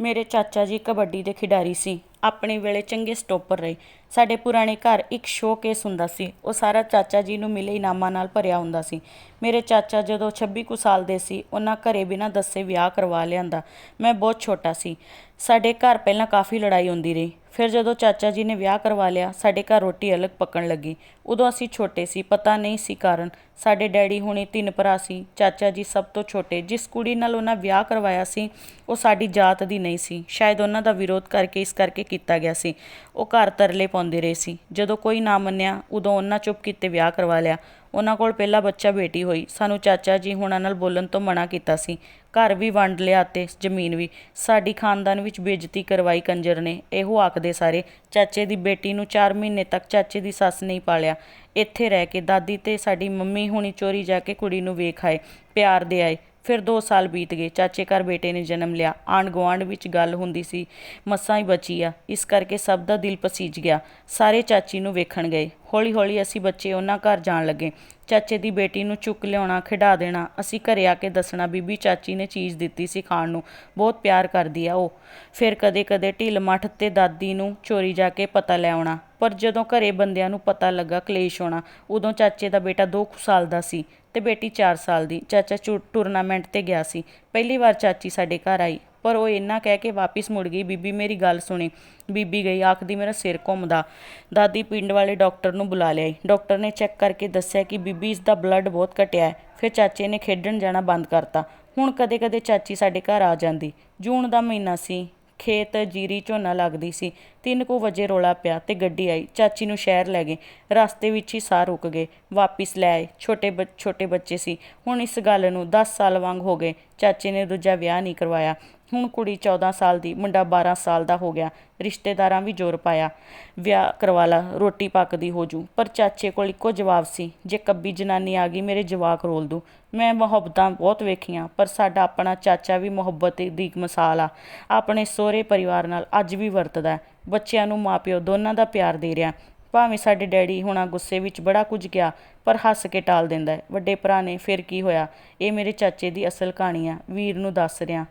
ਮੇਰੇ ਚਾਚਾ ਜੀ ਕਬੱਡੀ ਦੇ ਖਿਡਾਰੀ ਸੀ। ਆਪਣੇ ਵੇਲੇ ਚੰਗੇ ਸਟੋਪਰ ਰਹੇ। ਸਾਡੇ ਪੁਰਾਣੇ ਘਰ ਇੱਕ ਸ਼ੋਕੇਸ ਹੁੰਦਾ ਸੀ। ਉਹ ਸਾਰਾ ਚਾਚਾ ਜੀ ਨੂੰ ਮਿਲੇ ਇਨਾਮਾਂ ਨਾਲ ਭਰਿਆ ਹੁੰਦਾ ਸੀ। ਮੇਰੇ ਚਾਚਾ ਜਦੋਂ 26 ਕੁ ਸਾਲ ਦੇ ਸੀ, ਉਹਨਾਂ ਘਰੇ ਬਿਨਾਂ ਦੱਸੇ ਵਿਆਹ ਕਰਵਾ ਲਿਆਂਦਾ। ਮੈਂ ਬਹੁਤ ਛੋਟਾ ਸੀ। ਸਾਡੇ ਘਰ ਪਹਿਲਾਂ ਕਾਫੀ ਲੜਾਈ ਹੁੰਦੀ ਰਹੀ। ਫਿਰ ਜਦੋਂ ਚਾਚਾ ਜੀ ਨੇ ਵਿਆਹ ਕਰਵਾ ਲਿਆ, ਸਾਡੇ ਘਰ ਰੋਟੀ ਅਲੱਗ ਪੱਕਣ ਲੱਗੀ। ਉਦੋਂ ਅਸੀਂ ਛੋਟੇ ਸੀ, ਪਤਾ ਨਹੀਂ ਸੀ ਕਾਰਨ। ਸਾਡੇ ਡੈਡੀ ਹੁਣੇ ਤਿੰਨ ਭਰਾ ਸੀ। ਚਾਚਾ ਜੀ ਸਭ ਤੋਂ ਛੋਟੇ। ਜਿਸ ਕੁੜੀ ਨਾਲ ਉਹਨਾਂ ਵਿਆਹ ਕਰਵਾਇਆ ਸੀ, ਉਹ ਸਾਡੀ ਜਾਤ ਦੀ ਨਹੀਂ ਸੀ। ਸ਼ਾਇਦ ਉਹਨਾਂ ਦਾ ਵਿਰੋਧ ਕਰਕੇ ਇਸ ਕਰਕੇ ਕੀਤਾ ਗਿਆ ਸੀ। ਉਹ ਘਰ ਤਰਲੇ ਪਾਉਂਦੇ ਰਹੇ ਸੀ। ਜਦੋਂ ਕੋਈ ਨਾ ਮੰਨਿਆ, ਉਦੋਂ ਉਹਨਾਂ ਚੁੱਪ ਕੀਤੇ ਵਿਆਹ ਕਰਵਾ ਲਿਆ। ਉਹਨਾਂ ਕੋਲ ਪਹਿਲਾ ਬੱਚਾ ਬੇਟੀ ਹੋਈ। ਸਾਨੂੰ ਚਾਚਾ ਜੀ ਹੁਣਾਂ ਨਾਲ ਬੋਲਣ ਤੋਂ ਮਨਾ ਕੀਤਾ ਸੀ। ਘਰ ਵੀ ਵੰਡ ਲਿਆ ਤੇ ਜ਼ਮੀਨ ਵੀ। ਸਾਡੀ ਖਾਨਦਾਨ ਵਿੱਚ ਬੇਇੱਜ਼ਤੀ ਕਰਵਾਈ ਕੰਜਰ ਨੇ। ਇਹੋ ਆਖਦੇ ਸਾਰੇ, ਚਾਚੇ ਦੀ ਬੇਟੀ ਨੂੰ 4 ਮਹੀਨੇ ਤੱਕ ਚਾਚੇ ਦੀ ਸੱਸ ਨਹੀਂ ਪਾਲਿਆ। ਇੱਥੇ ਰਹਿ ਕੇ ਦਾਦੀ ਤੇ ਸਾਡੀ ਮੰਮੀ ਹੁਣੀ ਚੋਰੀ ਜਾ ਕੇ ਕੁੜੀ ਨੂੰ ਵੇਖ ਆਏ, ਪਿਆਰ ਦੇ ਆਏ। ਫਿਰ 2 ਸਾਲ ਬੀਤ ਗਏ। ਚਾਚੇ ਘਰ ਬੇਟੇ ਨੇ ਜਨਮ ਲਿਆ। ਆਂਢ ਗੁਆਂਢ ਵਿੱਚ ਗੱਲ ਹੁੰਦੀ ਸੀ, ਮਸਾਂ ਹੀ ਬਚੀ ਆ। ਇਸ ਕਰਕੇ ਸਭ ਦਾ ਦਿਲ ਪਸੀਜ ਗਿਆ। ਸਾਰੇ ਚਾਚੀ ਨੂੰ ਵੇਖਣ ਗਏ। ਹੌਲੀ ਹੌਲੀ ਅਸੀਂ ਬੱਚੇ ਉਹਨਾਂ ਘਰ ਜਾਣ ਲੱਗੇ। ਚਾਚੇ ਦੀ ਬੇਟੀ ਨੂੰ ਚੁੱਕ ਲਿਆਉਣਾ, ਖਿਡਾ ਦੇਣਾ, ਅਸੀਂ ਘਰੇ ਆ ਕੇ ਦੱਸਣਾ, ਬੀਬੀ ਚਾਚੀ ਨੇ ਚੀਜ਼ ਦਿੱਤੀ ਸੀ ਖਾਣ ਨੂੰ, ਬਹੁਤ ਪਿਆਰ ਕਰਦੀ ਆ ਉਹ। ਫਿਰ ਕਦੇ ਕਦੇ ਢਿੱਲ ਮੱਠ ਤੇ ਦਾਦੀ ਨੂੰ ਚੋਰੀ ਜਾ ਕੇ ਪਤਾ ਲੈ ਆਉਣਾ। ਪਰ ਜਦੋਂ ਘਰੇ ਬੰਦਿਆਂ ਨੂੰ ਪਤਾ ਲੱਗਾ ਕਲੇਸ਼ ਹੋਣਾ, ਉਦੋਂ ਚਾਚੇ ਦਾ ਬੇਟਾ 2 ਸਾਲ ਦਾ ਸੀ ਤੇ ਬੇਟੀ 4 ਸਾਲ ਦੀ। ਚਾਚਾ ਚੂ, ਟੂਰਨਾਮੈਂਟ ਤੇ ਗਿਆ ਸੀ। ਪਹਿਲੀ ਵਾਰ ਚਾਚੀ ਸਾਡੇ ਘਰ ਆਈ। ਪਰ ਉਹ ਇੰਨਾ ਕਹਿ ਕੇ ਵਾਪਿਸ ਮੁੜ ਗਈ, ਬੀਬੀ ਮੇਰੀ ਗੱਲ ਸੁਣੀ। ਬੀਬੀ ਗਈ, ਆਖਦੀ, ਮੇਰਾ ਸਿਰ ਘੁੰਮਦਾ। ਦਾਦੀ ਪਿੰਡ ਵਾਲੇ ਡਾਕਟਰ ਨੂੰ ਬੁਲਾ ਲਿਆਈ। ਡਾਕਟਰ ਨੇ ਚੈੱਕ ਕਰਕੇ ਦੱਸਿਆ ਕਿ ਬੀਬੀ ਇਸ ਦਾ ਬਲੱਡ ਬਹੁਤ ਘਟਿਆ ਹੈ। ਫਿਰ ਚਾਚੇ ਨੇ ਖੇਡਣ ਜਾਣਾ ਬੰਦ ਕਰਤਾ। ਹੁਣ ਕਦੇ-ਕਦੇ ਚਾਚੀ ਸਾਡੇ ਘਰ ਆ ਜਾਂਦੀ। ਜੂਨ ਦਾ ਮਹੀਨਾ ਸੀ। ਖੇਤ ਜੀਰੀ ਝੋਨਾ ਲੱਗਦੀ ਸੀ। ਤਿੰਨ ਕੁ ਵਜੇ ਰੌਲਾ ਪਿਆ ਤੇ ਗੱਡੀ ਆਈ। ਚਾਚੀ ਨੂੰ ਸ਼ਹਿਰ ਲੈ ਗਏ। ਰਸਤੇ ਵਿੱਚ ਹੀ ਸਾਹ ਰੁਕ ਗਏ। ਵਾਪਿਸ ਲੈ ਆਏ। ਛੋਟੇ ਬ- ਛੋਟੇ ਬੱਚੇ ਸੀ। ਹੁਣ ਇਸ ਗੱਲ ਨੂੰ 10 ਸਾਲ ਵਾਂਗ ਹੋ ਗਏ। ਚਾਚੇ ਨੇ ਦੂਜਾ ਵਿਆਹ ਨਹੀਂ ਕਰਵਾਇਆ। ਹੁਣ ਕੁੜੀ 14 ਸਾਲ ਦੀ, ਮੁੰਡਾ 12 ਸਾਲ ਦਾ ਹੋ ਗਿਆ। ਰਿਸ਼ਤੇਦਾਰਾਂ ਵੀ ਜ਼ੋਰ ਪਾਇਆ। ਵਿਆਹ ਕਰਵਾ ਲਾ, ਰੋਟੀ ਪੱਕਦੀ ਹੋ ਜੂ। ਪਰ ਚਾਚੇ ਕੋਲ ਇੱਕੋ ਜਵਾਬ ਸੀ, ਜੇ ਕੱਬੀ ਜਨਾਨੀ ਆ ਗਈ, ਮੇਰੇ ਜਵਾਕ ਰੋਲ ਦੂ। ਮੈਂ ਮੁਹੱਬਤਾਂ ਬਹੁਤ ਵੇਖੀਆਂ, ਪਰ ਸਾਡਾ ਆਪਣਾ ਚਾਚਾ ਵੀ ਮੁਹੱਬਤ ਦੀ ਮਿਸਾਲ ਆ। ਆਪਣੇ ਸਹੁਰੇ ਪਰਿਵਾਰ ਨਾਲ ਅੱਜ ਵੀ ਵਰਤਦਾ ਬੱਚਿਆਂ ਨੂੰ ਮਾਪਿਓ ਦੋਨਾਂ ਦਾ ਪਿਆਰ ਦੇ ਰਿਹਾ। ਭਾਵੇਂ ਸਾਡੇ ਡੈਡੀ ਹੁਣਾ ਗੁੱਸੇ ਵਿੱਚ ਬੜਾ ਕੁਝ ਕਿਹਾ, ਪਰ ਹੱਸ ਕੇ ਟਾਲ ਦਿੰਦਾ ਵੱਡੇ ਭਰਾ ਨੇ ਫਿਰ ਕੀ ਹੋਇਆ? ਇਹ ਮੇਰੇ ਚਾਚੇ ਦੀ ਅਸਲ ਕਹਾਣੀ ਆ। ਵੀਰ ਨੂੰ ਦੱਸ ਰਿਆਂ